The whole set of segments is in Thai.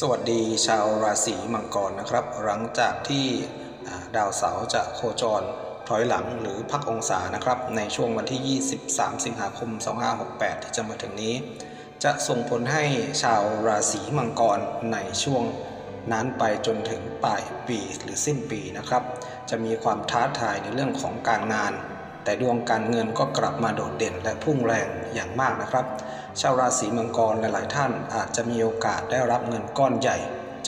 สวัสดีชาวราศีมังกรนะครับ หลังจากที่ดาวเสาร์จะโคจรถอยหลังหรือพักองศานะครับ ในช่วงวันที่ 23 สิงหาคม 2568 ที่จะมาถึงนี้ จะส่งผลให้ชาวราศีมังกรในช่วงนั้นไปจนถึงปลายปีหรือสิ้นปีนะครับ จะมีความท้าทายในเรื่องของการงาน แต่ดวงการเงินก็กลับมาโดดเด่นและพุ่งแรงอย่างมากนะครับ ชาวราศีมังกรหลายๆ ท่านอาจจะมีโอกาสได้รับเงินก้อนใหญ่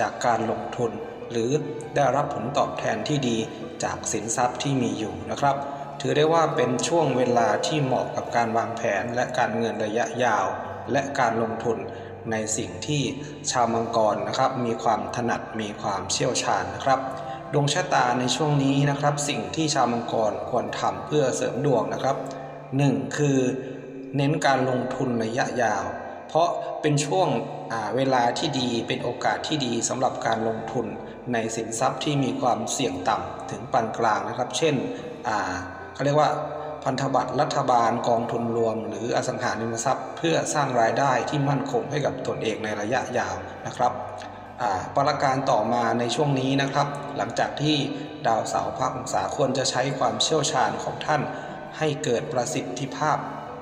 จากการลงทุน หรือได้รับผลตอบแทนที่ดีจากสินทรัพย์ที่มีอยู่นะครับ ถือได้ว่าเป็นช่วงเวลาที่เหมาะกับการวางแผนและการเงินระยะยาว และการลงทุนในสิ่งที่ชาวมังกรนะครับ มีความถนัดมีความเชี่ยวชาญนะครับ ดวงชะตาในช่วงนี้นะครับ สิ่งที่ชาวมังกรควรทำเพื่อเสริมดวงนะครับ 1. คือเน้นการลงทุนระยะยาว เพราะเป็นช่วงเวลาที่ดีเป็นโอกาสที่ดีสำหรับการลงทุนในสินทรัพย์ที่มีความเสี่ยงต่ำถึงปานกลางนะครับ เช่นเขาเรียกว่าพันธบัตรรัฐบาลกองทุนรวม หรืออสังหาริมทรัพย์ เพื่อสร้างรายได้ที่มั่นคงให้กับตนเองในระยะยาวนะครับ ประการต่อมาในช่วงนี้นะครับ หลังจากที่ดาวเสาร์ภาคองศาควรจะใช้ความเชี่ยวชาญของท่าน ให้เกิดประสิทธิภาพ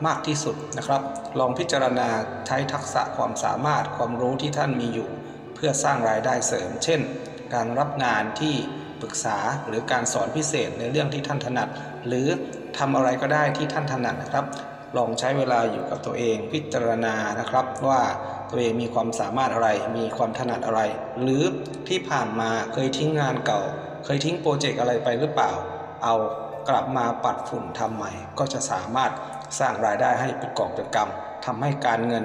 มากที่สุดนะครับ ลองพิจารณาใช้ทักษะความสามารถความรู้ที่ท่านมีอยู่ เพื่อสร้างรายได้เสริม เช่น การรับงานที่ปรึกษาหรือการสอนพิเศษในเรื่องที่ท่านถนัด หรือทำอะไรก็ได้ที่ท่านถนัดนะครับ ลองใช้เวลาอยู่กับตัวเองพิจารณานะครับว่าตัวเองมีความสามารถอะไร มีความถนัดอะไร หรือที่ผ่านมาเคยทิ้งงานเก่า เคยทิ้งโปรเจกต์อะไรไปหรือเปล่า เอากลับมาปัดฝุ่นทำใหม่ ก็จะสามารถสร้างรายได้ให้เป็นกอบเป็นกำทำให้การเงิน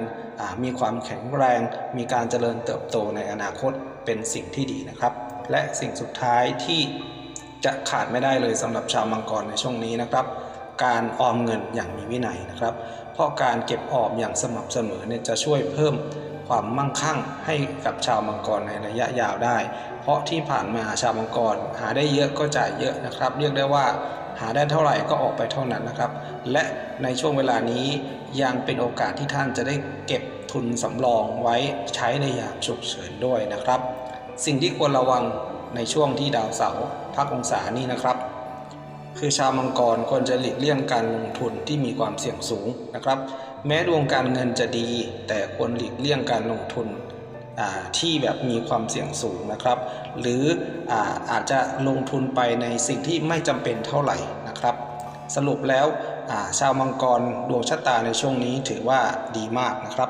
มีความแข็งแรง มีการเจริญเติบโตในอนาคตเป็นสิ่งที่ดีนะครับ และสิ่งสุดท้ายที่จะขาดไม่ได้เลยสำหรับชาวมังกรในช่วงนี้นะครับ การออมเงินอย่างมีวินัยนะครับ เพราะการเก็บออมอย่างสม่ำเสมอเนี่ยจะช่วยเพิ่มความมั่งคั่งให้กับชาวมังกรในระยะยาวได้ เพราะที่ผ่านมาชาวมังกรหาได้เยอะก็จ่ายเยอะนะครับ เรียกได้ว่าหาได้เท่าไหร่ก็ออกไปเท่านั้นนะครับ และในช่วงเวลานี้ยังเป็นโอกาสที่ท่านจะได้เก็บทุนสำรองไว้ใช้ในยามฉุกเฉินด้วยนะครับ สิ่งที่ควรระวังในช่วงที่ดาวเสาร์พักองศานี้นะครับ คือชาวมังกรควรจะหลีกเลี่ยงการลงทุนที่มีความเสี่ยงสูงนะครับ แม้ดวงการเงินจะดี แต่ควรหลีกเลี่ยงการลงทุนที่แบบมีความเสี่ยงสูงนะครับ หรืออาอาจจะลงทุนไปในสิ่งที่ไม่จำเป็นเท่าไหร่นะครับ สรุปแล้วาชาวมังกรดวงชะตาในช่วงนี้ถือว่าดีมากนะครับ